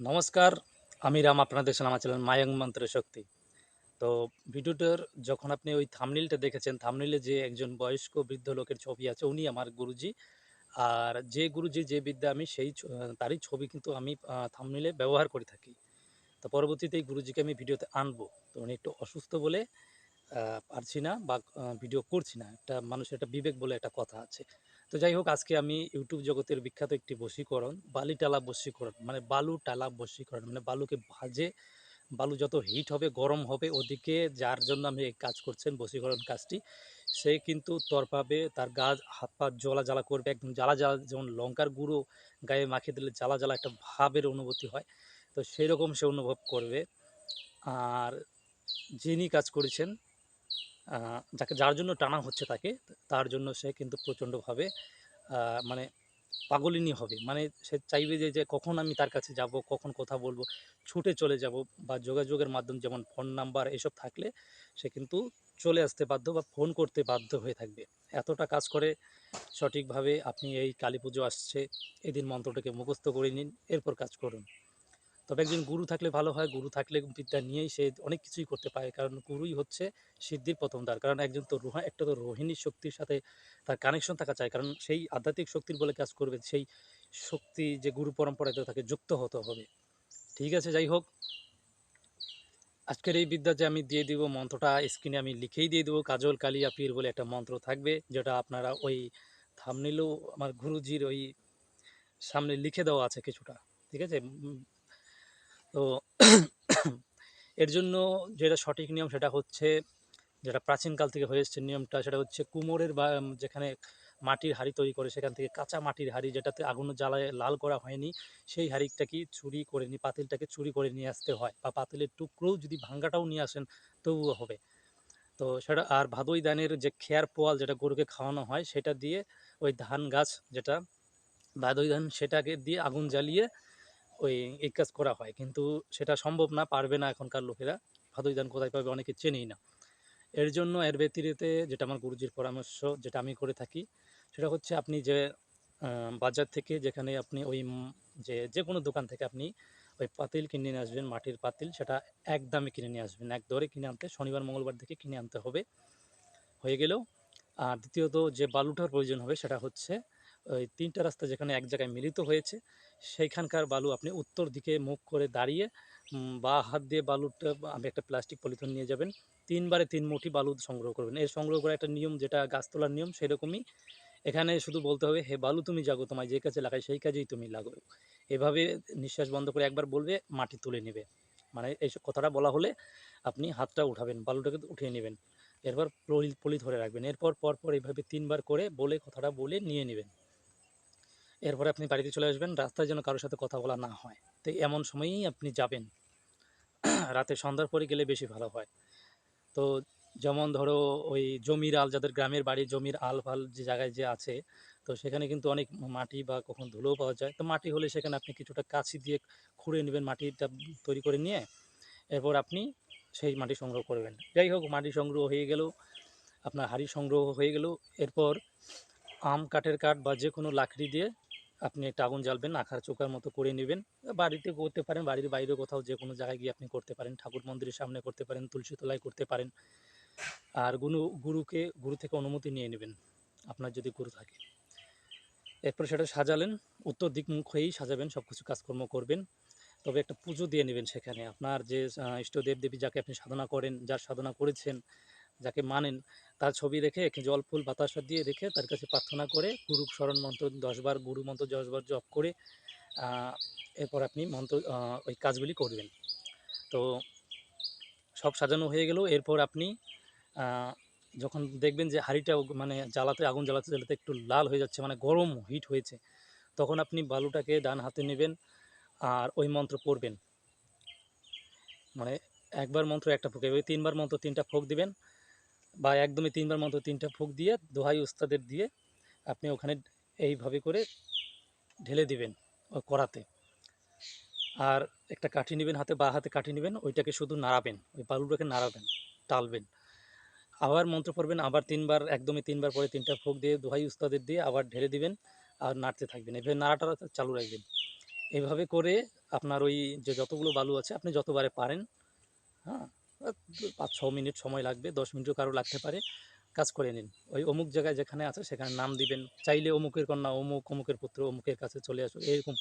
নমস্কার, আমি রাম, আপনাদের দেখছেন আমার চ্যানেল মায়াং মন্ত্রের শক্তি। তো ভিডিওটার যখন আপনি ওই থামনিলটা দেখেছেন থামনিলে যে একজন বয়স্ক বৃদ্ধ লোকের ছবি আছে, উনি আমার গুরুজি। আর যে গুরুজি যে বিদ্যা, আমি সেই তারই ছবি কিন্তু আমি থামনিলে ব্যবহার করে থাকি। তো পরবর্তীতে এই গুরুজিকে আমি ভিডিওতে আনব। তো উনি একটু অসুস্থ বলে পারছি না বা ভিডিও করছি না। একটা মানুষের একটা বিবেক বলে একটা কথা আছে। তো যাই হোক আজকে আমি ইউটিউব জগতের বিখ্যাত একটি বশীকরণ বালি টালা বশীকরণ মানে বালু টালা বশীকরণ মানে বালুকে ভাজে, বালু যত হিট হবে, গরম হবে, ওদিকে যার জন্য আমি এই কাজ করছেন, বশীকরণ কাজটি, সে কিন্তু তর পাবে তার গা, হাত পা জ্বলা জ্বালা করবে, একদম জ্বালা জ্বালা, যেমন লঙ্কার গুঁড়ো গায়ে মাখিয়ে দিলে জ্বালা জ্বালা একটা ভাবের অনুভূতি হয়, তো সেই রকম সে অনুভব করবে। আর যিনি কাজ করেছেন যাকে, যার জন্য টানা হচ্ছে তাকে, তার জন্য সে কিন্তু প্রচণ্ডভাবে মানে পাগলিনী হবে। মানে সে চাইবে যে যে কখন আমি তার কাছে যাব, কখন কথা বলব, ছুটে চলে যাব বা যোগাযোগের মাধ্যম যেমন ফোন নাম্বার এসব থাকলে সে কিন্তু চলে আসতে বাধ্য বা ফোন করতে বাধ্য হয়ে থাকবে। এতটা কাজ করে সঠিকভাবে আপনি এই কালী পুজো আসছে, এদিন মন্ত্রটাকে মুখস্থ করে নিন, এরপর কাজ করুন। তবে একজন গুরু থাকলে ভালো হয়, গুরু থাকলে বিদ্যা নিয়েই সে অনেক কিছুই করতে পারে। কারণ গুরুই হচ্ছে সিদ্ধির প্রথম দ্বার। কারণ একজন তো রোহা, একটা তো রোহিণী শক্তির সাথে তার কানেকশন থাকা চাই। কারণ সেই আধ্যাত্মিক শক্তির বলে কাজ করবে, সেই শক্তি যে গুরু পরম্পরাতে তাকে যুক্ত হতে হবে। ঠিক আছে, যাই হোক। আজকের এই বিদ্যা যে আমি দিয়ে দিব, মন্ত্রটা স্ক্রিনে আমি লিখেই দিয়ে দেবো, কাজল কালিয়া পীর বলে একটা মন্ত্র থাকবে, যেটা আপনারা ওই থামনিলেও আমার গুরুজির ওই সামনে লিখে দেওয়া আছে কিছুটা। ঠিক আছে? তো এর জন্য যেটা সঠিক নিয়ম সেটা হচ্ছে, যেটা প্রাচীনকাল থেকে হয়ে এসছে নিয়মটা, সেটা হচ্ছে কুমোরের বা যেখানে মাটির হাঁড়ি তৈরি করে, সেখান থেকে কাঁচা মাটির হাঁড়ি যেটাতে আগুন জ্বালায়, লাল করা হয়নি, সেই হাঁড়িটাকে চুরি করে নিয়ে, পাতিলটাকে চুরি করে নিয়ে আসতে হয় বা পাতিলের টুকরোও যদি ভাঙ্গাটাও নিয়ে আসেন তবুও হবে। তো সেটা, আর ভাদই ধানের যে খেয়ার পোয়াল যেটা গরুকে খাওয়ানো হয়, সেটা দিয়ে ওই ধান গাছ যেটা, ভাদই ধান সেটাকে দিয়ে আগুন জ্বালিয়ে ওই এই কাজ করা হয়। কিন্তু সেটা সম্ভব না, পারবে না এখনকার লোকেরা। ভাদই ধান কোথায় পাবে অনেকে চেনেই না। এর জন্য এর ব্যতিরিতে যেটা আমার গুরুজির পরামর্শ, যেটা আমি করে থাকি, সেটা হচ্ছে আপনি যে বাজার থেকে যেখানে আপনি ওই যে যে কোনো দোকান থেকে আপনি ওই পাতিল কিনে নিয়ে আসবেন, মাটির পাতিল, সেটা এক দামে কিনে নিয়ে আসবেন। এক দরে কিনে আনতে, শনিবার, মঙ্গলবার থেকে কিনে আনতে হবে। হয়ে গেলেও, আর দ্বিতীয়ত যে বালুটার প্রয়োজন হবে, সেটা হচ্ছে ওই তিনটা রাস্তা যেখানে এক জায়গায় মিলিত হয়েছে, সেইখানকার বালু আপনি উত্তর দিকে মুখ করে দাঁড়িয়ে বা হাত দিয়ে বালুটা, আমি একটা প্লাস্টিক পলিথিন নিয়ে যাবেন, তিনবারে তিন মুঠি বালু সংগ্রহ করবেন। এই সংগ্রহ করার একটা নিয়ম যেটা গাছ তোলার নিয়ম সেরকমই। এখানে শুধু বলতে হবে, হে বালু, তুমি জাগো, তোমায় যে কাজে লাগাই সেই কাজেই তুমি লাগো এভাবে নিঃশ্বাস বন্ধ করে একবার বলবে, মাটি তুলে নেবে। মানে এইসব কথাটা বলা হলে আপনি হাতটা উঠাবেন, বালুটাকে উঠিয়ে নেবেন। এরপর পলি পলি ধরে রাখবেন। এরপর, পরপর এইভাবে তিনবার করে বলে, কথাটা বলে নিয়ে নেবেন। এরপরে আপনি বাড়িতে চলে আসবেন, রাস্তায় যেন কারোর সাথে কথা বলা না হয়। তো এমন সময়েই আপনি যাবেন। রাতে সন্ধ্যার পরে গেলে বেশি ভালো হয়। তো যেমন ধরো ওই জমির আল, যাদের গ্রামের বাড়ি জমির আল ফাল যে জায়গায় যে আছে, তো সেখানে কিন্তু অনেক মাটি বা কখন ধুলোও পাওয়া যায়। তো মাটি হলে সেখানে আপনি কিছুটা কাছি দিয়ে খুঁড়ে নেবেন মাটিটা তৈরি করে নিয়ে, এরপর আপনি সেই মাটি সংগ্রহ করবেন। যাই হোক, মাটি সংগ্রহ হয়ে গেল, আপনার হাড়ি সংগ্রহ হয়ে গেল। এরপর আম কাঠের কাঠ বা যে কোনো লাকড়ি দিয়ে আপনি একটা আগুন জ্বালবেন, আখার চোকার মতো করে নেবেন। বাড়িতে করতে পারেন, বাড়ির বাইরে কোথাও যে কোনো জায়গায় গিয়ে আপনি করতে পারেন। ঠাকুর মন্দিরের সামনে করতে পারেন, তুলসী তলায় করতে পারেন। আর গুরু গুরুকে, গুরু থেকে অনুমতি নিয়ে নেবেন, আপনার যদি গুরু থাকে। এরপর সেটা সাজালেন, উত্তর দিক মুখ হয়েই সাজাবেন সব কিছু কাজকর্ম করবেন। তবে একটা পুজো দিয়ে নেবেন সেখানে। আপনার যে ইষ্টদেব দেবী যাকে আপনি সাধনা করেন, যার সাধনা করেছেন যাকে মানেন, তার ছবি রেখে জল, ফুল, বাতাসা দিয়ে রেখে তার কাছে প্রার্থনা করে গুরু স্মরণ মন্ত্র দশবার গুরু মন্ত্র দশবার জপ করে এরপর আপনি মন্ত্র ওই কাজগুলি করবেন। তো সব সাজানো হয়ে গেল। এরপর আপনি যখন দেখবেন যে হাঁড়িটা মানে জ্বালাতে, আগুন জ্বালাতে জ্বালাতে একটু লাল হয়ে যাচ্ছে মানে গরম হিট হয়েছে, তখন আপনি বালুটাকে ডান হাতে নেবেন আর ওই মন্ত্র পড়বেন। মানে একবার মন্ত্র একটা ফুক এভাবে তিনবার মন্ত্র তিনটা ফুক দিবেন বা একদমই তিনবার মতো তিনটা ফুক দিয়ে, দোহাই উস্তাদের দিয়ে আপনি ওখানে এইভাবে করে ঢেলে দিবেন করাতে আর একটা কাঠি নেবেন, হাতে বা হাতে কাঠি নেবেন, ওইটাকে শুধু নাড়াবেন, ওই বালুটাকে নাড়াবেন, টালবেন। আবার মন্ত্র পড়বেন, আবার তিনবার, একদমই তিনবার পরে তিনটা ফুক দিয়ে, দোহাই উস্তাদের দিয়ে আবার ঢেলে দিবেন আর নাড়তে থাকবেন। এভাবে নাড়াটা চালু রাখবেন। এইভাবে করে আপনার ওই যে যতগুলো বালু আছে, আপনি যতবারে পারেন হ্যাঁ পাঁচ, ছ মিনিট সময় লাগবে, দশ মিনিটও কারও লাগতে পারে, কাজ করে নিন। ওই অমুক জায়গায় যেখানে আছে, সেখানে নাম দিবেন। চাইলে অমুকের কন্যা, অমুক, অমুকের পুত্র, অমুকের কাছে চলে আসো এরকম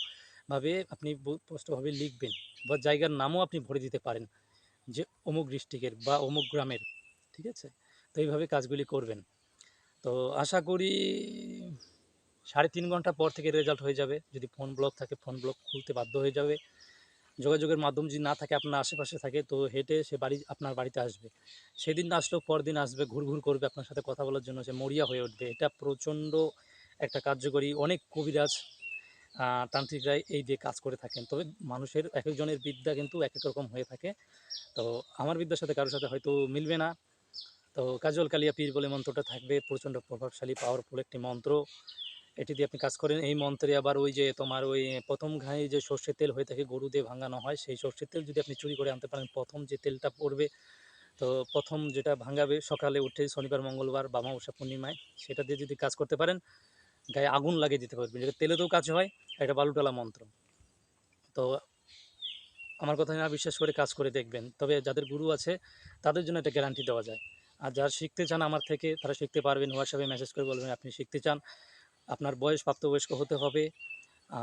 ভাবে আপনি স্পষ্টভাবে লিখবেন বা জায়গার নামও আপনি ভরে দিতে পারেন, যে অমুক ডিস্ট্রিক্টের বা অমুক গ্রামের, ঠিক আছে? তো এইভাবে কাজগুলি করবেন। তো আশা করি সাড়ে তিন ঘণ্টা পর থেকে রেজাল্ট হয়ে যাবে। যদি ফোন ব্লক থাকে ফোন ব্লক খুলতে বাধ্য হয়ে যাবে। যোগাযোগের মাধ্যম যদি না থাকে আপনার আশেপাশে থাকে তো হেঁটে সে বাড়ি আপনার বাড়িতে আসবে। সেদিন না আসলেও পরদিন আসবে ঘুর ঘুর করবে আপনার সাথে কথা বলার জন্য সে মরিয়া হয়ে উঠবে। এটা প্রচণ্ড একটা কার্যকরী অনেক কবিরাজ আহ, তান্ত্রিকরাই এই দিয়ে কাজ করে থাকেন। তবে মানুষের এক একজনের বিদ্যা কিন্তু এক এক রকম হয়ে থাকে। তো আমার বিদ্যার সাথে কারোর সাথে হয়তো মিলবে না। তো কাজল কালিয়া পীর বলে মন্ত্রটা থাকবে প্রচণ্ড প্রভাবশালী পাওয়ারফুল একটি মন্ত্র। এটি দিয়ে আপনি কাজ করেন। এই মন্ত্রে আবার ওই যে তোমার ওই প্রথম ঘায়ে যে সর্ষের তেল হয়ে থাকে গরু দিয়ে ভাঙানো হয়, সেই সর্ষের তেল যদি আপনি চুরি করে আনতে পারেন, প্রথম যে তেলটা পড়বে, তো প্রথম যেটা ভাঙাবে সকালে উঠে শনিবার, মঙ্গলবার, বা অমাবস্যা, পূর্ণিমায়, সেটা দিয়ে যদি কাজ করতে পারেন, গায়ে আগুন লাগিয়ে দিতে পারবেন। যেটা তেলেতেও কাজ হয় একটা বালুটালা মন্ত্র। তো আমার কথা না বিশ্বাস করে কাজ করে দেখবেন। তবে যাদের গুরু আছে, তাদের জন্য একটা গ্যারান্টি দেওয়া যায়। আর যারা শিখতে চান আমার থেকে, তারা শিখতে পারবেন। হোয়াটসঅ্যাপে মেসেজ করে বলবেন, আপনি শিখতে চান। আপনার বয়স প্রাপ্তবয়স্ক হতে হবে।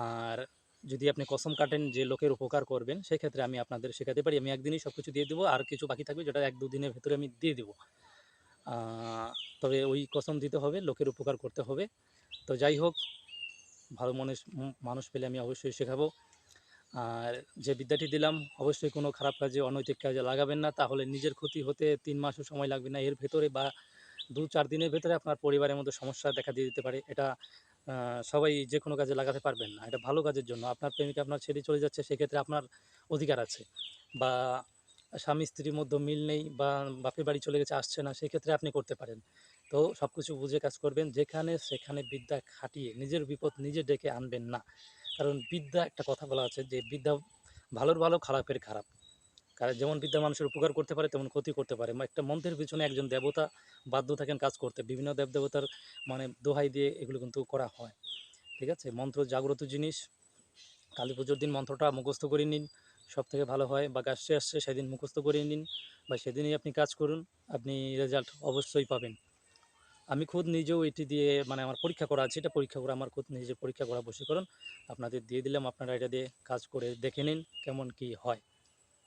আর যদি আপনি কসম কাটেন যে লোকের উপকার করবেন, সেক্ষেত্রে আমি আপনাদের শেখাতে পারি। আমি একদিনই সব কিছু দিয়ে দেবো, আর কিছু বাকি থাকবে যেটা এক দুদিনের ভেতরে আমি দিয়ে দেবো। তবে ওই কসম দিতে হবে, লোকের উপকার করতে হবে। তো যাই হোক, ভালো মনে মানুষ পেলে আমি অবশ্যই শেখাবো। আর যে বিদ্যাটি দিলাম, অবশ্যই কোনো খারাপ কাজে, অনৈতিক কাজে লাগাবেন না। তাহলে নিজের ক্ষতি হতে তিন মাসও সময় লাগবে না। এর ভেতরে বা দু চার দিনের ভেতরে আপনার পরিবারের মধ্যে সমস্যা দেখা দিয়ে দিতে পারে। এটা সবাই যে কোনো কাজে লাগাতে পারবেন না। এটা ভালো কাজের জন্য। আপনার প্রেমিকা আপনার ছেড়ে চলে যাচ্ছে, সেক্ষেত্রে আপনার অধিকার আছে। বা স্বামী, স্ত্রীর মধ্যে মিল নেই বা বাপের বাড়ি চলে গেছে, আসছে না, সেক্ষেত্রে আপনি করতে পারেন। তো সব কিছু বুঝে কাজ করবেন। যেখানে সেখানে বিদ্যা খাটিয়ে, নিজের বিপদ নিজে ডেকে আনবেন না। কারণ বিদ্যা, একটা কথা বলা আছে যে বিদ্যা ভালোর ভালো, খারাপের খারাপ। কারণ যেমন বিদ্যা মানুষের উপকার করতে পারে, তেমন ক্ষতি করতে পারে। একটা মন্ত্রের পিছনে একজন দেবতা বাধ্য থাকেন কাজ করতে। বিভিন্ন দেব দেবতার মানে দোহাই দিয়ে এগুলো কিন্তু করা হয়। ঠিক আছে? মন্ত্র জাগ্রত জিনিস, কালী পুজোর দিন মন্ত্রটা মুখস্থ করে নিন। সব থেকে ভালো হয় বা গাছটি আসছে, সেদিন মুখস্থ করে নিন বা সেদিনই আপনি কাজ করুন, আপনি রেজাল্ট অবশ্যই পাবেন। আমি খুদ নিজেও এটি দিয়ে মানে আমার পরীক্ষা করা আছে, এটা পরীক্ষা করে আমার খুদ নিজে পরীক্ষা করা বসীকরণ আপনাদের দিয়ে দিলাম, আপনারা এটা দিয়ে কাজ করে দেখে নিন কেমন কি হয়।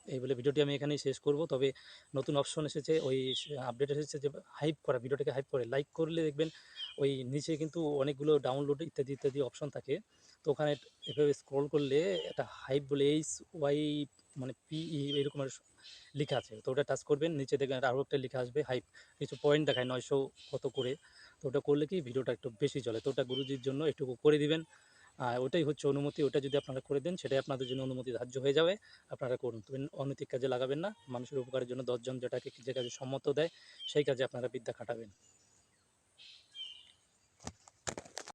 এই বলে ভিডিওটি আমি এখানেই শেষ করব। তবে নতুন অপশন এসেছে, ওই আপডেট এসেছে যে হাইপ করা, ভিডিওটাকে হাইপ করে। লাইক করলে দেখবেন ওই নিচে কিন্তু অনেকগুলো ডাউনলোড ইত্যাদি ইত্যাদি অপশন থাকে। তো ওখানে এভাবে স্ক্রল করলে একটা হাইপ বলে এইচ ওয়াই মানে পিই এরকমের লেখা আছে। তো ওটা টাচ করবেন, নিচে দেখবেন আরও একটা লেখা আসবে হাইপ কিছু পয়েন্ট দেখায় নয়শো কত করে। তো ওটা করলে কি ভিডিওটা একটু বেশি চলে। তো ওটা গুরুজির জন্য একটু করে দিবেন। ওটাই হচ্ছে অনুমতি, ওটা যদি আপনারা করে দেন, সেটাই আপনাদের জন্য অনুমতি ধার্য হয়ে যাবে। আপনারা করুন অনৈতিক কাজে লাগাবেন না, মানুষের উপকারের জন্য দশজন যেটাকে যে কাজে সম্মত দেয়, সেই কাজে আপনারা বিদ্যা খাটাবেন।